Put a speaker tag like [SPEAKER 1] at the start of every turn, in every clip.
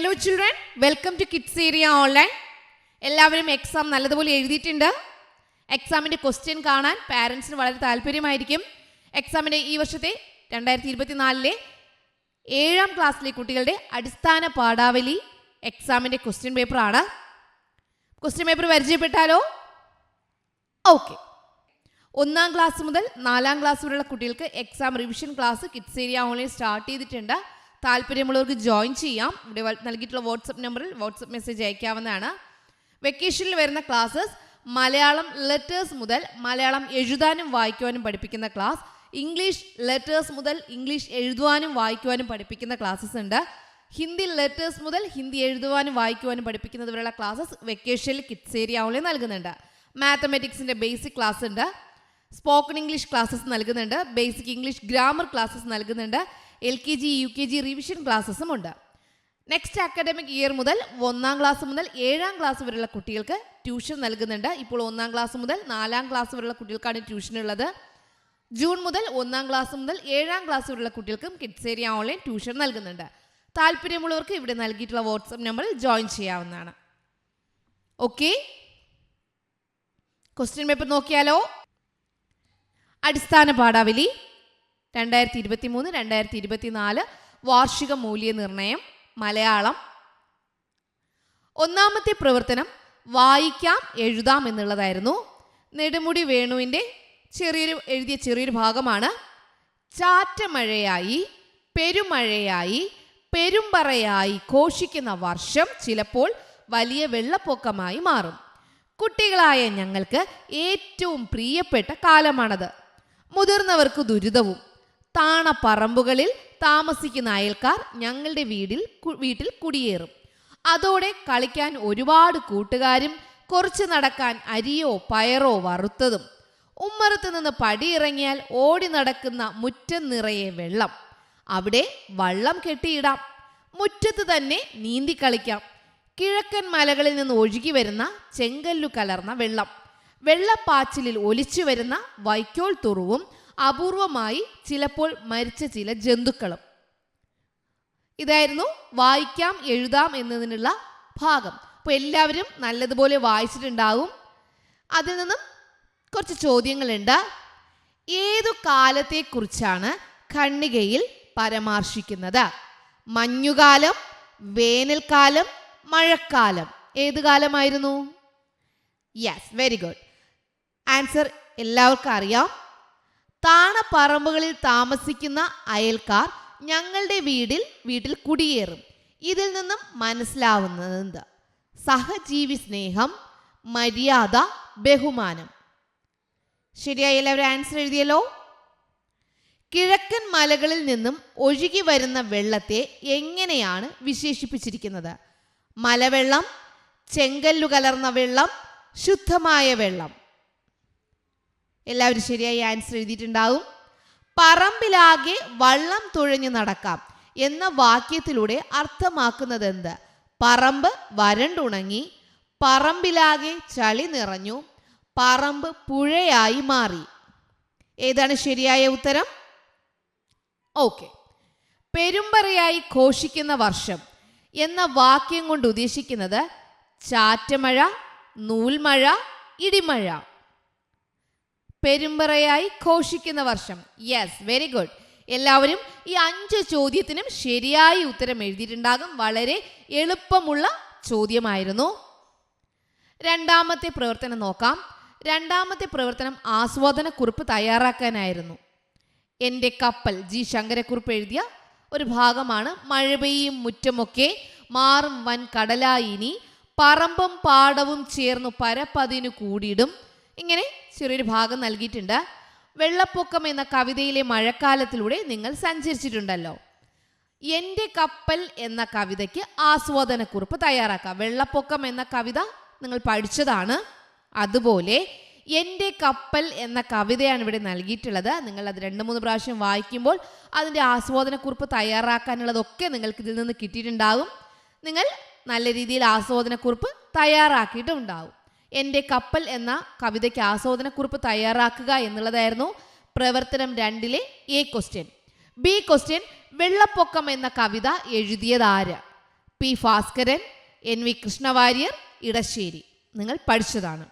[SPEAKER 1] Hello children welcome to kids area online എല്ലാവരും exam നല്ലതുപോലെ എഴുതിയിട്ടുണ്ട്. എക്സാമിന്റെ ക്വസ്റ്റ്യൻ കാണാൻ പാരൻസിന് വളരെ താല്പര്യമായിരിക്കും. എക്സാമിന്റെ ഈ വർഷത്തെ രണ്ടായിരത്തി ഇരുപത്തിനാലിലെ ഏഴാം ക്ലാസ്സിലെ കുട്ടികളുടെ അടിസ്ഥാന പാഠാവലി എക്സാമിന്റെ ക്വസ്റ്റ്യൻ പേപ്പറാണ് ക്വസ്റ്റ്യൻ പേപ്പർ പരിചയപ്പെട്ടാലോ? ഓക്കെ ഒന്നാം ക്ലാസ് മുതൽ നാലാം ക്ലാസ് വരെയുള്ള കുട്ടികൾക്ക് exam revision class kids area online start ചെയ്തിട്ടുണ്ട്. താല്പര്യമുള്ളവർക്ക് ജോയിൻ ചെയ്യാം. ഇവിടെ നൽകിയിട്ടുള്ള വാട്സപ്പ് നമ്പറിൽ വാട്സപ്പ് മെസ്സേജ് അയക്കാവുന്നതാണ്. വെക്കേഷനിൽ വരുന്ന ക്ലാസ്സസ് മലയാളം ലെറ്റേഴ്സ് മുതൽ മലയാളം എഴുതാനും വായിക്കുവാനും പഠിപ്പിക്കുന്ന ക്ലാസ് ഇംഗ്ലീഷ് ലെറ്റേഴ്സ് മുതൽ ഇംഗ്ലീഷ് എഴുതുവാനും വായിക്കുവാനും പഠിപ്പിക്കുന്ന ക്ലാസ്സസ് ഉണ്ട്. ഹിന്ദി ലെറ്റേഴ്സ് മുതൽ ഹിന്ദി എഴുതുവാനും വായിക്കുവാനും പഠിപ്പിക്കുന്നത് വരെയുള്ള ക്ലാസ്സസ് വെക്കേഷനിൽ കിഡ്സ് ഏരിയ ഓൺലൈൻ നൽകുന്നുണ്ട്. മാത്തമെറ്റിക്സിന്റെ ബേസിക് ക്ലാസ് ഉണ്ട്. സ്പോക്കൺ ഇംഗ്ലീഷ് ക്ലാസ്സസ് നൽകുന്നുണ്ട്. ബേസിക് ഇംഗ്ലീഷ് ഗ്രാമർ ക്ലാസ്സസ് നൽകുന്നുണ്ട്. L K G U K G revision ക്ലാസ്സസും ഉണ്ട്. നെക്സ്റ്റ് അക്കാഡമിക് ഇയർ മുതൽ ഒന്നാം ക്ലാസ് മുതൽ ഏഴാം ക്ലാസ് വരെയുള്ള കുട്ടികൾക്ക് ട്യൂഷൻ നൽകുന്നുണ്ട്. ഇപ്പോൾ ഒന്നാം ക്ലാസ് മുതൽ നാലാം ക്ലാസ് വരെയുള്ള കുട്ടികൾക്കാണ് ട്യൂഷൻ ഉള്ളത്. ജൂൺ മുതൽ ഒന്നാം ക്ലാസ് മുതൽ ഏഴാം ക്ലാസ് വരെയുള്ള കുട്ടികൾക്കും കിഡ്സ് ഏരിയ ഓൺലൈൻ ട്യൂഷൻ നൽകുന്നുണ്ട്. താല്പര്യമുള്ളവർക്ക് ഇവിടെ നൽകിയിട്ടുള്ള വാട്സപ്പ് നമ്പറിൽ ജോയിൻ ചെയ്യാവുന്നതാണ്. ഓക്കെ ക്വസ്റ്റ്യൻ പേപ്പർ നോക്കിയാലോ? അടിസ്ഥാന പാഠാവലി. രണ്ടായിരത്തി ഇരുപത്തി മൂന്ന് രണ്ടായിരത്തി ഇരുപത്തി നാല് വാർഷിക മൂല്യനിർണയം മലയാളം. ഒന്നാമത്തെ പ്രവർത്തനം വായിക്കാം എഴുതാം എന്നുള്ളതായിരുന്നു. നെടുമുടി വേണുവിന്റെ ചെറിയൊരു എഴുതിയ ചെറിയൊരു ഭാഗമാണ്. ചാറ്റമഴയായി പെരുമഴയായി പെരുമ്പറയായി ഘോഷിക്കുന്ന വർഷം ചിലപ്പോൾ വലിയ വെള്ളപ്പൊക്കമായി മാറും. കുട്ടികളായ ഞങ്ങൾക്ക് ഏറ്റവും പ്രിയപ്പെട്ട കാലമാണത്. മുതിർന്നവർക്ക് ദുരിതവും താണപ്പറമ്പുകളിൽ താമസിക്കുന്ന അയൽക്കാർ ഞങ്ങളുടെ വീടിൽ വീട്ടിൽ കുടിയേറും. അതോടെ കളിക്കാൻ ഒരുപാട് കൂട്ടുകാരും കുറച്ച് നടക്കാൻ അരിയോ പയറോ വറുത്തതും. ഉമ്മറത്ത് നിന്ന് പടിയിറങ്ങിയാൽ ഓടി നടക്കുന്ന മുറ്റം നിറയെ വെള്ളം. അവിടെ വള്ളം കെട്ടിയിടാം. മുറ്റത്ത് തന്നെ നീന്തി കളിക്കാം. കിഴക്കൻ മലകളിൽ നിന്ന് ഒഴുകി വരുന്ന ചെങ്കല്ലു കലർന്ന വെള്ളം. വെള്ളപ്പാച്ചിലിൽ ഒലിച്ചു വരുന്ന വൈക്കോൽ തുറുവും അപൂർവമായി ചിലപ്പോൾ മരിച്ച ചില ജന്തുക്കളും. ഇതായിരുന്നു വായിക്കാം എഴുതാം എന്നതിനുള്ള ഭാഗം. അപ്പോൾ എല്ലാവരും നല്ലതുപോലെ വായിച്ചിട്ടുണ്ടാകും അതിൽ നിന്നും കുറച്ച് ചോദ്യങ്ങളുണ്ട്. ഏതു കാലത്തെക്കുറിച്ചാണ് ഖണ്ണികയിൽ പരാമർശിക്കുന്നത്? മഞ്ഞുകാലം വേനൽക്കാലം മഴക്കാലം. ഏത് കാലമായിരുന്നു? യെസ് വെരി ഗുഡ് ആൻസർ എല്ലാവർക്കും അറിയാം. താണപ്പറമ്പുകളിൽ താമസിക്കുന്ന അയൽക്കാർ ഞങ്ങളുടെ വീടിൽ വീട്ടിൽ കുടിയേറും. ഇതിൽ നിന്നും മനസ്സിലാവുന്നത് എന്താ? സഹജീവി സ്നേഹം മര്യാദ ബഹുമാനം. ശരിയായി എല്ലാവരും ആൻസർ എഴുതിയല്ലോ? കിഴക്കൻ മലകളിൽ നിന്നും ഒഴുകി വരുന്ന വെള്ളത്തെ എങ്ങനെയാണ് വിശേഷിപ്പിച്ചിരിക്കുന്നത്? മലവെള്ളം ചെങ്കല്ലു കലർന്ന വെള്ളം ശുദ്ധമായ വെള്ളം. എല്ലാവരും ശരിയായി ആൻസർ എഴുതിയിട്ടുണ്ടാവും. പറമ്പിലാകെ വള്ളം തുഴഞ്ഞു നടക്കാം എന്ന വാക്യത്തിലൂടെ അർത്ഥമാക്കുന്നത് എന്ത് പറമ്പ് വരണ്ടുണങ്ങി പറമ്പിലാകെ ചളി നിറഞ്ഞു പറമ്പ് പുഴയായി മാറി. ഏതാണ് ശരിയായ ഉത്തരം? ഓക്കെ. പെരുമ്പറയായി ഘോഷിക്കുന്ന വർഷം എന്ന വാക്യം കൊണ്ട് ഉദ്ദേശിക്കുന്നത് ചാറ്റമഴ നൂൽമഴ ഇടിമഴ. പെരുമ്പറയായി ഘോഷിക്കുന്ന വർഷം. യെസ് വെരി ഗുഡ് എല്ലാവരും ഈ അഞ്ച് ചോദ്യത്തിനും ശരിയായി ഉത്തരം എഴുതിയിട്ടുണ്ടാകും. വളരെ എളുപ്പമുള്ള ചോദ്യമായിരുന്നു. രണ്ടാമത്തെ പ്രവർത്തനം നോക്കാം. രണ്ടാമത്തെ പ്രവർത്തനം ആസ്വാദനക്കുറിപ്പ് തയ്യാറാക്കാനായിരുന്നു. എന്റെ കപ്പൽ ജി ശങ്കരക്കുറിപ്പ് എഴുതിയ ഒരു ഭാഗമാണ്. മഴ പെയ്യും മുറ്റമൊക്കെ മാറും വൻ കടലായിനി പറമ്പും പാടവും ചേർന്നു പരപ്പതിനു കൂടിയിടും. ഇങ്ങനെ ചെറിയൊരു ഭാഗം നൽകിയിട്ടുണ്ട്. വെള്ളപ്പൊക്കം എന്ന കവിതയിലെ മഴക്കാലത്തിലൂടെ നിങ്ങൾ സഞ്ചരിച്ചിട്ടുണ്ടല്ലോ. എന്റെ കപ്പൽ എന്ന കവിതയ്ക്ക് ആസ്വാദനക്കുറിപ്പ് തയ്യാറാക്കാം. വെള്ളപ്പൊക്കം എന്ന കവിത നിങ്ങൾ പഠിച്ചതാണ്. അതുപോലെ എന്റെ കപ്പൽ എന്ന കവിതയാണ് ഇവിടെ നൽകിയിട്ടുള്ളത്. നിങ്ങൾ അത് രണ്ട് മൂന്ന് പ്രാവശ്യം വായിക്കുമ്പോൾ അതിന്റെ ആസ്വാദനക്കുറിപ്പ് തയ്യാറാക്കാനുള്ളതൊക്കെ നിങ്ങൾക്ക് ഇതിൽ നിന്ന് കിട്ടിയിട്ടുണ്ടാകും നിങ്ങൾ നല്ല രീതിയിൽ ആസ്വാദനക്കുറിപ്പ് തയ്യാറാക്കിയിട്ടുണ്ടാവും. എന്റെ കപ്പൽ എന്ന കവിതയ്ക്ക് ആസ്വാദനക്കുറിപ്പ് തയ്യാറാക്കുക എന്നുള്ളതായിരുന്നു പ്രവർത്തനം രണ്ടിലെ എ ക്വസ്റ്റ്യൻ ബി ക്വസ്റ്റ്യൻ വെള്ളപ്പൊക്കം എന്ന കവിത എഴുതിയതാര് P Bhaskaran N V Krishna Warrier Edassery. നിങ്ങൾ പഠിച്ചതാണ്.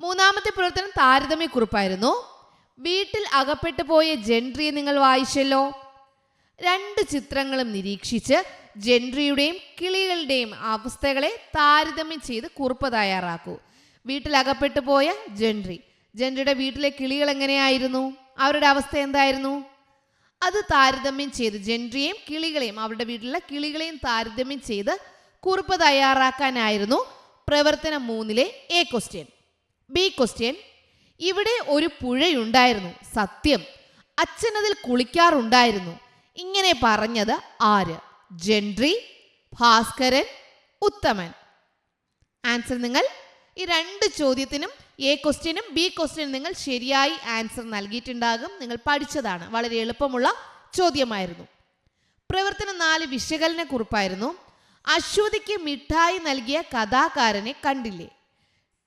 [SPEAKER 1] മൂന്നാമത്തെ പ്രവർത്തനം താരതമ്യക്കുറിപ്പായിരുന്നു. വീട്ടിൽ അകപ്പെട്ടു പോയ ജെൻട്രിയെ നിങ്ങൾ വായിച്ചല്ലോ. രണ്ട് ചിത്രങ്ങളും നിരീക്ഷിച്ച് ജെൻട്രിയുടെയും കിളികളുടെയും അവസ്ഥകളെ താരതമ്യം ചെയ്ത് കുറിപ്പ് തയ്യാറാക്കൂ. വീട്ടിലകപ്പെട്ടു പോയ ജെൻട്രി. ജെൻട്രിയുടെ വീട്ടിലെ കിളികൾ എങ്ങനെയായിരുന്നു? അവരുടെ അവസ്ഥ എന്തായിരുന്നു? അത് താരതമ്യം ചെയ്ത് ജെൻട്രിയെയും കിളികളെയും അവരുടെ വീട്ടിലെ കിളികളെയും താരതമ്യം ചെയ്ത് കുറിപ്പ് തയ്യാറാക്കാനായിരുന്നു പ്രവർത്തനം മൂന്നിലെ എ ക്വസ്റ്റ്യൻ. ബി ക്വസ്റ്റ്യൻ ഇവിടെ ഒരു പുഴയുണ്ടായിരുന്നു. സത്യം അച്ഛനതിൽ കുളിക്കാറുണ്ടായിരുന്നു. ഇങ്ങനെ പറഞ്ഞത് ആര്? ജെൻട്രി ഭാസ്കരൻ ഉത്തമൻ. ആൻസർ നിങ്ങൾ ഈ രണ്ട് ചോദ്യത്തിനും എ ക്വസ്റ്റ്യനും ബി ക്വസ്റ്റ്യനും നിങ്ങൾ ശരിയായി ആൻസർ നൽകിയിട്ടുണ്ടാകും. നിങ്ങൾ പഠിച്ചതാണ്. വളരെ എളുപ്പമുള്ള ചോദ്യമായിരുന്നു. പ്രവർത്തന നാല് വിശകലന കുറിപ്പായിരുന്നു. അശ്വതിക്ക് മിഠായി നൽകിയ കഥാകാരനെ കണ്ടില്ലേ?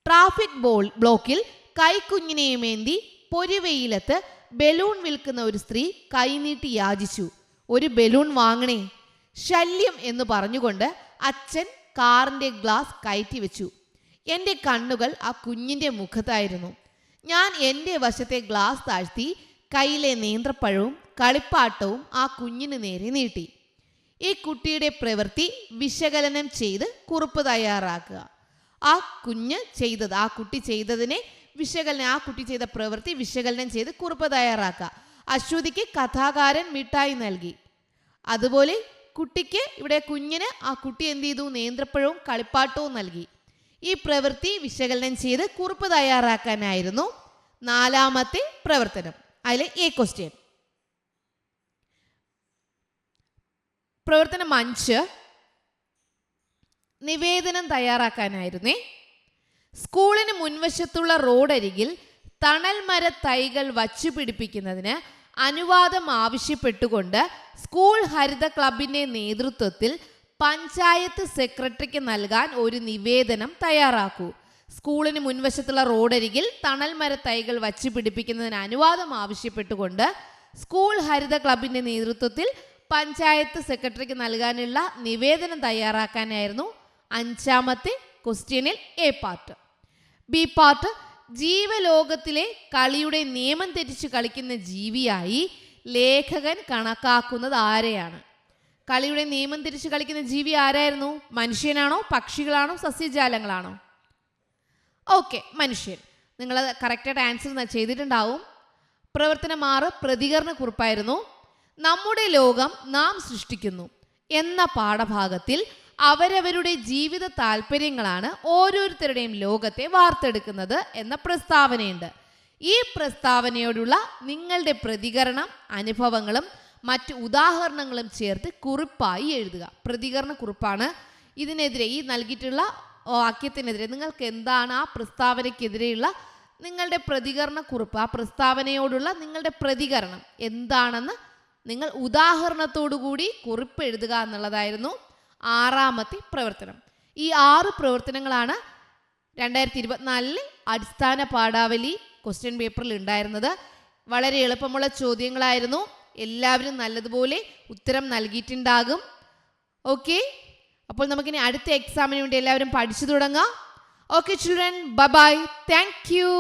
[SPEAKER 1] ട്രാഫിക് ബോൾ ബ്ലോക്കിൽ കൈക്കുഞ്ഞിനെയുമേന്തി പൊരുവെയിലത്ത് ബലൂൺ വിൽക്കുന്ന ഒരു സ്ത്രീ കൈനീട്ടി യാചിച്ചു. ഒരു ബലൂൺ വാങ്ങണേ. ശല്യം എന്ന് പറഞ്ഞുകൊണ്ട് അച്ഛൻ കാറിന്റെ ഗ്ലാസ് കയറ്റി വെച്ചു. എന്റെ കണ്ണുകൾ ആ കുഞ്ഞിന്റെ മുഖത്തായിരുന്നു. ഞാൻ എന്റെ വശത്തെ ഗ്ലാസ് താഴ്ത്തി കയ്യിലെ നേന്ത്രപ്പഴവും കളിപ്പാട്ടവും ആ കുഞ്ഞിന് നേരെ നീട്ടി. ഈ കുട്ടിയുടെ പ്രവൃത്തി വിശകലനം ചെയ്ത് കുറിപ്പ് തയ്യാറാക്കുക. ആ കുഞ്ഞ് ചെയ്തത് ആ കുട്ടി ചെയ്തതിനെ വിശകലനം ആ കുട്ടി ചെയ്ത പ്രവൃത്തി വിശകലനം ചെയ്ത് കുറിപ്പ് തയ്യാറാക്കുക. അശ്വതിക്ക് കഥാകാരൻ മിഠായി നൽകി. അതുപോലെ കുട്ടിക്ക് ഇവിടെ കുഞ്ഞിന് ആ കുട്ടി എന്ത് ചെയ്തു? നേന്ത്രപ്പഴവും കളിപ്പാട്ടവും നൽകി. ഈ പ്രവൃത്തി വിശകലനം ചെയ്ത് കുറിപ്പ് തയ്യാറാക്കാനായിരുന്നു നാലാമത്തെ പ്രവർത്തനം. അതിലെ എ ക്വസ്റ്റ്യൻ പ്രവർത്തനം അഞ്ച്. നിവേദനം തയ്യാറാക്കാനായിരുന്നേ. സ്കൂളിന് മുൻവശത്തുള്ള റോഡരികിൽ തണൽ മര തൈകൾ വച്ചു പിടിപ്പിക്കുന്നതിന് അനുവാദം ആവശ്യപ്പെട്ടുകൊണ്ട് സ്കൂൾ ഹരിത ക്ലബിന്റെ നേതൃത്വത്തിൽ പഞ്ചായത്ത് സെക്രട്ടറിക്ക് നൽകാൻ ഒരു നിവേദനം തയ്യാറാക്കൂ. സ്കൂളിന് മുൻവശത്തുള്ള റോഡരികിൽ തണൽ മര തൈകൾ വച്ചു പിടിപ്പിക്കുന്നതിന് അനുവാദം ആവശ്യപ്പെട്ടുകൊണ്ട് സ്കൂൾ ഹരിത ക്ലബിന്റെ നേതൃത്വത്തിൽ പഞ്ചായത്ത് സെക്രട്ടറിക്ക് നൽകാനുള്ള നിവേദനം തയ്യാറാക്കാനായിരുന്നു അഞ്ചാമത്തെ ക്വസ്റ്റ്യനിൽ എ പാർട്ട്. ബി പാർട്ട് ജീവലോകത്തിലെ കളിയുടെ നിയമം തെറ്റിച്ച് കളിക്കുന്ന ജീവിയായി ലേഖകൻ കണക്കാക്കുന്നത് ആരെയാണ്? കളിയുടെ നിയമം തിരിച്ച് കളിക്കുന്ന ജീവി ആരായിരുന്നു? മനുഷ്യനാണോ? പക്ഷികളാണോ? സസ്യജാലങ്ങളാണോ? ഓക്കെ മനുഷ്യൻ. നിങ്ങൾ കറക്റ്റായിട്ട് ആൻസർ ചെയ്തിട്ടുണ്ടാവും. പ്രവർത്തനം ആറ് പ്രതികരണ കുറിപ്പായിരുന്നു. നമ്മുടെ ലോകം നാം സൃഷ്ടിക്കുന്നു എന്ന പാഠഭാഗത്തിൽ അവരവരുടെ ജീവിത താല്പര്യങ്ങളാണ് ഓരോരുത്തരുടെയും ലോകത്തെ വാർത്തെടുക്കുന്നത് എന്ന പ്രസ്താവനയുണ്ട്. ഈ പ്രസ്താവനയോടുള്ള നിങ്ങളുടെ പ്രതികരണം അനുഭവങ്ങളും മറ്റ് ഉദാഹരണങ്ങളും ചേർത്ത് കുറിപ്പായി എഴുതുക. പ്രതികരണ കുറിപ്പാണ് ഇതിനെതിരെ ഈ നൽകിയിട്ടുള്ള വാക്യത്തിനെതിരെ നിങ്ങൾക്ക് എന്താണ് ആ പ്രസ്താവനയ്ക്കെതിരെയുള്ള നിങ്ങളുടെ പ്രതികരണ കുറിപ്പ് ആ പ്രസ്താവനയോടുള്ള നിങ്ങളുടെ പ്രതികരണം എന്താണെന്ന് നിങ്ങൾ ഉദാഹരണത്തോടു കൂടി കുറിപ്പ് എഴുതുക എന്നുള്ളതായിരുന്നു ആറാമത്തെ പ്രവർത്തനം. ഈ ആറ് പ്രവർത്തനങ്ങളാണ് രണ്ടായിരത്തി ഇരുപത്തിനാലിൽ അടിസ്ഥാന പാഠാവലി ക്വസ്റ്റ്യൻ പേപ്പറിൽ ഉണ്ടായിരുന്നത് വളരെ എളുപ്പമുള്ള ചോദ്യങ്ങളായിരുന്നു. എല്ലാവരും നല്ലതുപോലെ ഉത്തരം നൽകിയിട്ടുണ്ടാകും. ഓക്കെ അപ്പോൾ നമുക്കിനി അടുത്ത എക്സാമിന് വേണ്ടി എല്ലാവരും പഠിച്ചു തുടങ്ങാം. Okay children bye thank you